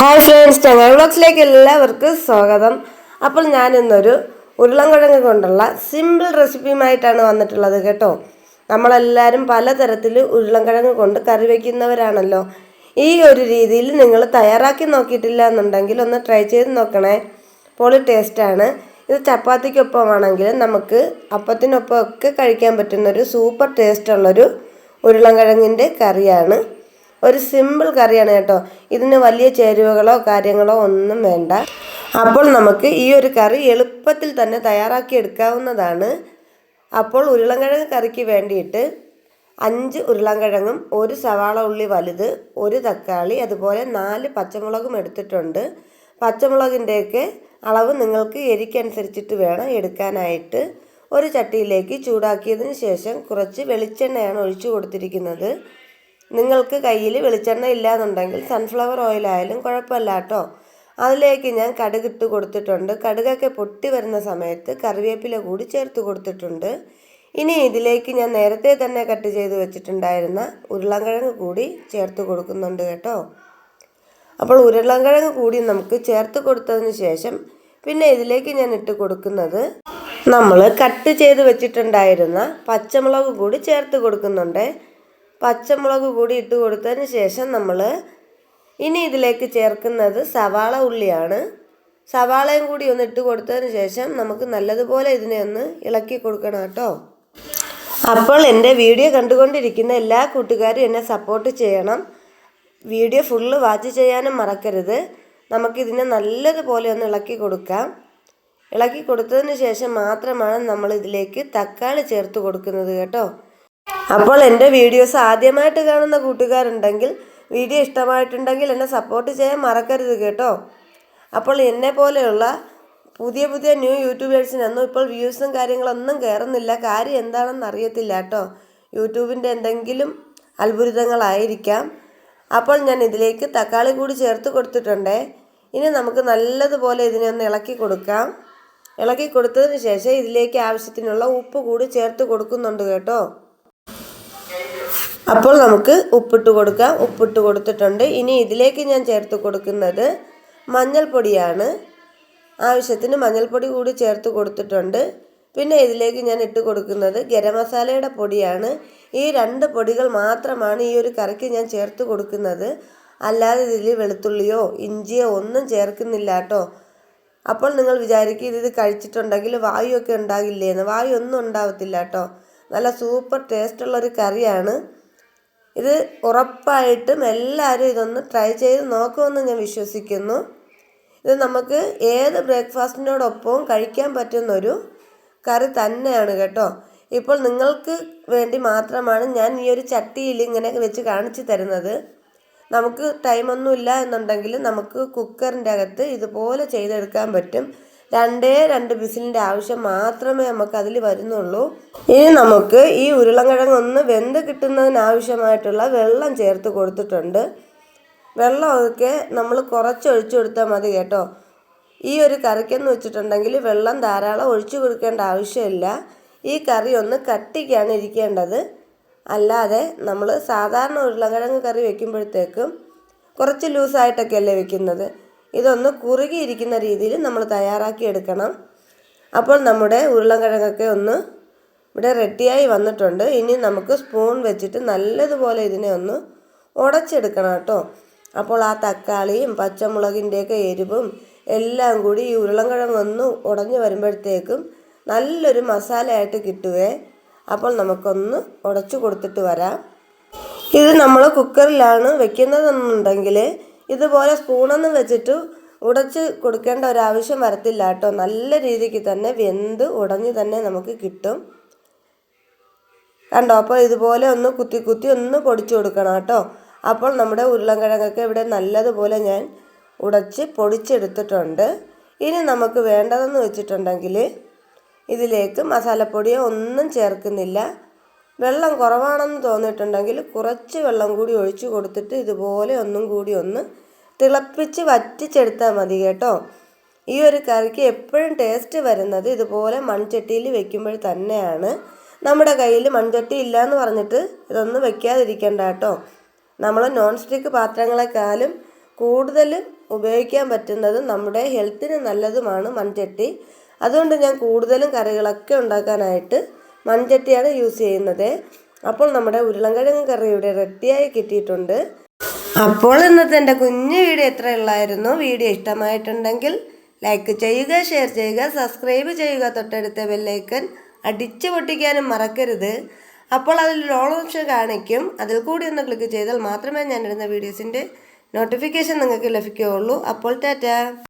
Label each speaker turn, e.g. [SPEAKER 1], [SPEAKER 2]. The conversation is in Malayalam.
[SPEAKER 1] ഹായ് ഫ്രണ്ട്സ് ചങ്ങായി വ്ളോഗ്സിലേക്ക് എല്ലാവർക്കും സ്വാഗതം. അപ്പോൾ ഞാൻ ഇന്നൊരു ഉരുളൻകിഴങ്ങ് കൊണ്ടുള്ള സിമ്പിൾ റെസിപ്പിയുമായിട്ടാണ് വന്നിട്ടുള്ളത് കേട്ടോ. നമ്മളെല്ലാവരും പലതരത്തിൽ ഉരുളൻകിഴങ്ങ് കൊണ്ട് കറി വയ്ക്കുന്നവരാണല്ലോ ഈ ഒരു രീതിയിൽ നിങ്ങൾ തയ്യാറാക്കി നോക്കിയിട്ടില്ല എന്നുണ്ടെങ്കിൽ ഒന്ന് ട്രൈ ചെയ്ത് നോക്കണേ. പൊളി ടേസ്റ്റാണ് ഇത് ചപ്പാത്തിക്കൊപ്പമാണെങ്കിൽ നമുക്ക് അപ്പത്തിനൊപ്പം ഒക്കെ കഴിക്കാൻ പറ്റുന്നൊരു സൂപ്പർ ടേസ്റ്റുള്ളൊരു ഉരുളൻകിഴങ്ങിന്റെ കറിയാണ്. ഒരു സിമ്പിൾ കറിയാണ് കേട്ടോ. ഇതിന് വലിയ ചേരുവകളോ കാര്യങ്ങളോ ഒന്നും വേണ്ട. അപ്പോൾ നമുക്ക് ഈ ഒരു കറി എളുപ്പത്തിൽ തന്നെ തയ്യാറാക്കി എടുക്കാവുന്നതാണ്. അപ്പോൾ ഉരുളൻകിഴങ്ങ് കറിക്ക് വേണ്ടിയിട്ട് അഞ്ച് ഉരുളൻകിഴങ്ങും ഒരു സവാള ഉള്ളി വലുത് ഒരു തക്കാളി അതുപോലെ നാല് പച്ചമുളകും എടുത്തിട്ടുണ്ട്. പച്ചമുളകിന്റെയൊക്കെ അളവ് നിങ്ങൾക്ക് എരിക്കനുസരിച്ചിട്ട് വേണം എടുക്കാനായിട്ട്. ഒരു ചട്ടിയിലേക്ക് ചൂടാക്കിയതിന് ശേഷം കുറച്ച് വെളിച്ചെണ്ണയാണ് ഒഴിച്ചു കൊടുത്തിരിക്കുന്നത്. നിങ്ങൾക്ക് കയ്യിൽ വെളിച്ചെണ്ണ ഇല്ലാന്നുണ്ടെങ്കിൽ സൺഫ്ലവർ ഓയിലായാലും കുഴപ്പമില്ല കേട്ടോ അതിലേക്ക് ഞാൻ കടുകിട്ട് കൊടുത്തിട്ടുണ്ട്. കടുകൊക്കെ പൊട്ടി വരുന്ന സമയത്ത് കറിവേപ്പില കൂടി ചേർത്ത് കൊടുത്തിട്ടുണ്ട്. ഇനി ഇതിലേക്ക് ഞാൻ നേരത്തെ തന്നെ കട്ട് ചെയ്ത് വെച്ചിട്ടുണ്ടായിരുന്ന ഉരുളൻകിഴങ്ങ് കൂടി ചേർത്ത് കൊടുക്കുന്നുണ്ട് കേട്ടോ. അപ്പോൾ ഉരുളൻകിഴങ്ങ് കൂടി നമുക്ക് ചേർത്ത് കൊടുത്തതിന് ശേഷം പിന്നെ ഇതിലേക്ക് ഞാൻ ഇട്ട് കൊടുക്കുന്നത് നമ്മൾ കട്ട് ചെയ്ത് വെച്ചിട്ടുണ്ടായിരുന്ന പച്ചമുളക് കൂടി ചേർത്ത് കൊടുക്കുന്നുണ്ട്. പച്ചമുളക് കൂടി ഇട്ട് കൊടുത്തതിന് ശേഷം നമ്മൾ ഇനി ഇതിലേക്ക് ചേർക്കുന്നത് സവാള ഉള്ളിയാണ്. സവാളയും കൂടി ഒന്ന് ഇട്ട് കൊടുത്തതിന് ശേഷം നമുക്ക് നല്ലതുപോലെ ഇതിനെ ഒന്ന് ഇളക്കി കൊടുക്കണം കേട്ടോ. അപ്പോൾ എന്റെ വീഡിയോ കണ്ടുകൊണ്ടിരിക്കുന്ന എല്ലാ കൂട്ടുകാരും എന്നെ സപ്പോർട്ട് ചെയ്യണം. വീഡിയോ ഫുള്ള് വാച്ച് ചെയ്യാനും മറക്കരുത്. നമുക്കിതിനെ നല്ലതുപോലെ ഒന്ന് ഇളക്കി കൊടുക്കാം. ഇളക്കി കൊടുത്തതിന് ശേഷം മാത്രമാണ് നമ്മൾ ഇതിലേക്ക് തക്കാളി ചേർത്ത് കൊടുക്കുന്നത് കേട്ടോ. അപ്പോൾ എന്റെ വീഡിയോസ് ആദ്യമായിട്ട് കാണുന്ന കൂട്ടുകാരുണ്ടെങ്കിൽ വീഡിയോ ഇഷ്ടമായിട്ടുണ്ടെങ്കിൽ എന്നെ സപ്പോർട്ട് ചെയ്യാൻ മറക്കരുത് കേട്ടോ. അപ്പോൾ എന്നെ പോലെയുള്ള പുതിയ പുതിയ ന്യൂ യൂട്യൂബേഴ്സിനൊന്നും ഇപ്പോൾ വ്യൂസും കാര്യങ്ങളൊന്നും കയറുന്നില്ല കാര്യം എന്താണെന്ന് അറിയത്തില്ല കേട്ടോ. യൂട്യൂബിന്റെ എന്തെങ്കിലും അത്ഭുതങ്ങളായിരിക്കാം. അപ്പോൾ ഞാൻ ഇതിലേക്ക് തക്കാളി കൂടി ചേർത്ത് കൊടുത്തിട്ടുണ്ട്. ഇനി നമുക്ക് നല്ലതുപോലെ ഇതിനെ ഒന്ന് ഇളക്കി കൊടുക്കാം. ഇളക്കി കൊടുത്തതിന് ശേഷം ഇതിലേക്ക് ആവശ്യത്തിനുള്ള ഉപ്പ് കൂടി ചേർത്ത് കൊടുക്കുന്നുണ്ട് കേട്ടോ. അപ്പോൾ നമുക്ക് ഉപ്പിട്ട് കൊടുക്കാം. ഉപ്പിട്ട് കൊടുത്തിട്ടുണ്ട്. ഇനി ഇതിലേക്ക് ഞാൻ ചേർത്ത് കൊടുക്കുന്നത് മഞ്ഞൾപ്പൊടിയാണ്. ആവശ്യത്തിന് മഞ്ഞൾപ്പൊടി കൂടി ചേർത്ത് കൊടുത്തിട്ടുണ്ട്. പിന്നെ ഇതിലേക്ക് ഞാൻ ഇട്ട് കൊടുക്കുന്നത് ഗരം മസാലയുടെ പൊടിയാണ്. ഈ രണ്ട് പൊടികൾ മാത്രമാണ് ഈ ഒരു കറിക്ക് ഞാൻ ചേർത്ത് കൊടുക്കുന്നത്. അല്ലാതെ ഇതിൽ വെളുത്തുള്ളിയോ ഇഞ്ചിയോ ഒന്നും ചേർക്കുന്നില്ല കേട്ടോ. അപ്പോൾ നിങ്ങൾ വിചാരിക്കും ഇത് കഴിച്ചിട്ടുണ്ടെങ്കിൽ വായുവൊക്കെ ഉണ്ടാകില്ലേന്ന് വായു ഒന്നും ഉണ്ടാവത്തില്ല കേട്ടോ. നല്ല സൂപ്പർ ടേസ്റ്റുള്ളൊരു കറിയാണ്. ഇത് ഉറപ്പായിട്ടും എല്ലാവരും ഇതൊന്ന് ട്രൈ ചെയ്ത് നോക്കുമെന്ന് ഞാൻ വിശ്വസിക്കുന്നു. ഇത് നമുക്ക് ഏത് ബ്രേക്ക്ഫാസ്റ്റിനോടൊപ്പവും കഴിക്കാൻ പറ്റുന്നൊരു കറി തന്നെയാണ് കേട്ടോ. ഇപ്പോൾ നിങ്ങൾക്ക് വേണ്ടി മാത്രമാണ് ഞാൻ ഈ ഒരു ചട്ടിയിൽ ഇങ്ങനെ വെച്ച് കാണിച്ചു തരുന്നത്. നമുക്ക് ടൈമൊന്നുമില്ല എന്നുണ്ടെങ്കിൽ നമുക്ക് കുക്കറിന്റെ അകത്ത് ഇതുപോലെ ചെയ്തെടുക്കാൻ പറ്റും. രണ്ടേ രണ്ട് വിസിലിന്റെ ആവശ്യം മാത്രമേ നമുക്ക് അതിൽ വരുന്നുള്ളൂ. ഇനി നമുക്ക് ഈ ഉരുളൻകിഴങ്ങ് ഒന്ന് വെന്ത് കിട്ടുന്നതിനാവശ്യമായിട്ടുള്ള വെള്ളം ചേർത്ത് കൊടുത്തിട്ടുണ്ട്. വെള്ളമൊക്കെ നമ്മൾ കുറച്ച് ഒഴിച്ചു കൊടുത്താൽ മതി കേട്ടോ. ഈ ഒരു കറിക്കെന്ന് വെച്ചിട്ടുണ്ടെങ്കിൽ വെള്ളം ധാരാളം ഒഴിച്ചു കൊടുക്കേണ്ട ആവശ്യമില്ല. ഈ കറി ഒന്ന് കട്ടിക്കാണ് ഇരിക്കേണ്ടത്. അല്ലാതെ നമ്മൾ സാധാരണ ഉരുളക്കിഴങ്ങ് കറി വെക്കുമ്പോഴത്തേക്കും കുറച്ച് ലൂസായിട്ടൊക്കെ അല്ലേ വെക്കുന്നത്. ഇതൊന്ന് കുറുകിയിരിക്കുന്ന രീതിയിൽ നമ്മൾ തയ്യാറാക്കി എടുക്കണം. അപ്പോൾ നമ്മുടെ ഉരുളക്കിഴങ്ങൊക്കെ ഒന്ന് ഇവിടെ റെഡിയായി വന്നിട്ടുണ്ട്. ഇനി നമുക്ക് സ്പൂൺ വെച്ചിട്ട് നല്ലതുപോലെ ഇതിനെ ഒന്ന് ഉടച്ചെടുക്കണം കേട്ടോ. അപ്പോൾ ആ തക്കാളിയും പച്ചമുളകിന്റെയൊക്കെ എരിവും എല്ലാം കൂടി ഈ ഉരുളൻകിഴങ്ങൊന്ന് ഉടഞ്ഞു വരുമ്പോഴത്തേക്കും നല്ലൊരു മസാലയായിട്ട് കിട്ടുവേ. അപ്പോൾ നമുക്കൊന്ന് ഉടച്ചു കൊടുത്തിട്ട് വരാം. ഇത് നമ്മൾ കുക്കറിലാണ് വെക്കുന്നതെന്നുണ്ടെങ്കിൽ ഇതുപോലെ സ്പൂണൊന്നും വെച്ചിട്ട് ഉടച്ച് കൊടുക്കേണ്ട ഒരാവശ്യം വരത്തില്ല കേട്ടോ. നല്ല രീതിക്ക് തന്നെ വെന്ത് ഉടഞ്ഞ് തന്നെ നമുക്ക് കിട്ടും. കണ്ടോ? അപ്പോൾ ഇതുപോലെ ഒന്ന് കുത്തി കുത്തി ഒന്ന് പൊടിച്ചു കൊടുക്കണം കേട്ടോ. അപ്പോൾ നമ്മുടെ ഉരുളൻകിഴങ്ങൊക്കെ ഇവിടെ നല്ലതുപോലെ ഞാൻ ഉടച്ച് പൊടിച്ചെടുത്തിട്ടുണ്ട്. ഇനി നമുക്ക് വേണ്ടതെന്ന് വെച്ചിട്ടുണ്ടെങ്കിൽ ഇതിലേക്ക് മസാലപ്പൊടിയോ ഒന്നും ചേർക്കുന്നില്ല. വെള്ളം കുറവാണെന്ന് തോന്നിയിട്ടുണ്ടെങ്കിൽ കുറച്ച് വെള്ളം കൂടി ഒഴിച്ചു കൊടുത്തിട്ട് ഇതുപോലെ ഒന്നും കൂടി ഒന്ന് തിളപ്പിച്ച് വറ്റിച്ചെടുത്താൽ മതി കേട്ടോ. ഈ ഒരു കറിക്ക് എപ്പോഴും ടേസ്റ്റ് വരുന്നത് ഇതുപോലെ മൺചട്ടിയിൽ വെക്കുമ്പോൾ തന്നെയാണ്. നമ്മുടെ കയ്യിൽ മൺചട്ടി ഇല്ല എന്ന് പറഞ്ഞിട്ട് ഇതൊന്നും വെക്കാതിരിക്കണ്ട കേട്ടോ. നമ്മൾ നോൺ സ്റ്റിക്ക് പാത്രങ്ങളെക്കാളും കൂടുതൽ ഉപയോഗിക്കാൻ പറ്റുന്നത് നമ്മുടെ ഹെൽത്തിന് നല്ലതുമാണ് മൺചട്ടി. അതുകൊണ്ട് ഞാൻ കൂടുതലും കറികളൊക്കെ ഉണ്ടാക്കാനായിട്ട് മൺചട്ടിയാണ് യൂസ് ചെയ്യുന്നത്. അപ്പോൾ നമ്മുടെ ഉരുളൻകിഴങ്ങ് കറി ഇവിടെ റെഡിയായി കിട്ടിയിട്ടുണ്ട്. അപ്പോൾ ഇന്നത്തെ എന്റെ കുഞ്ഞു വീഡിയോ എത്ര ഉള്ളായിരുന്നു വീഡിയോ ഇഷ്ടമായിട്ടുണ്ടെങ്കിൽ ലൈക്ക് ചെയ്യുക ഷെയർ ചെയ്യുക സബ്സ്ക്രൈബ് ചെയ്യുക തൊട്ടടുത്ത ബെല്ലൈക്കൻ അടിച്ചു പൊട്ടിക്കാനും മറക്കരുത്. അപ്പോൾ അതിൽ ഓൾ ഓപ്ഷൻ കാണിക്കും. അതിൽ കൂടി ഒന്ന് ക്ലിക്ക് ചെയ്താൽ മാത്രമേ ഞാൻ ഇടുന്ന വീഡിയോസിന്റെ നോട്ടിഫിക്കേഷൻ നിങ്ങൾക്ക് ലഭിക്കുകയുള്ളൂ. അപ്പോൾ ടാറ്റ.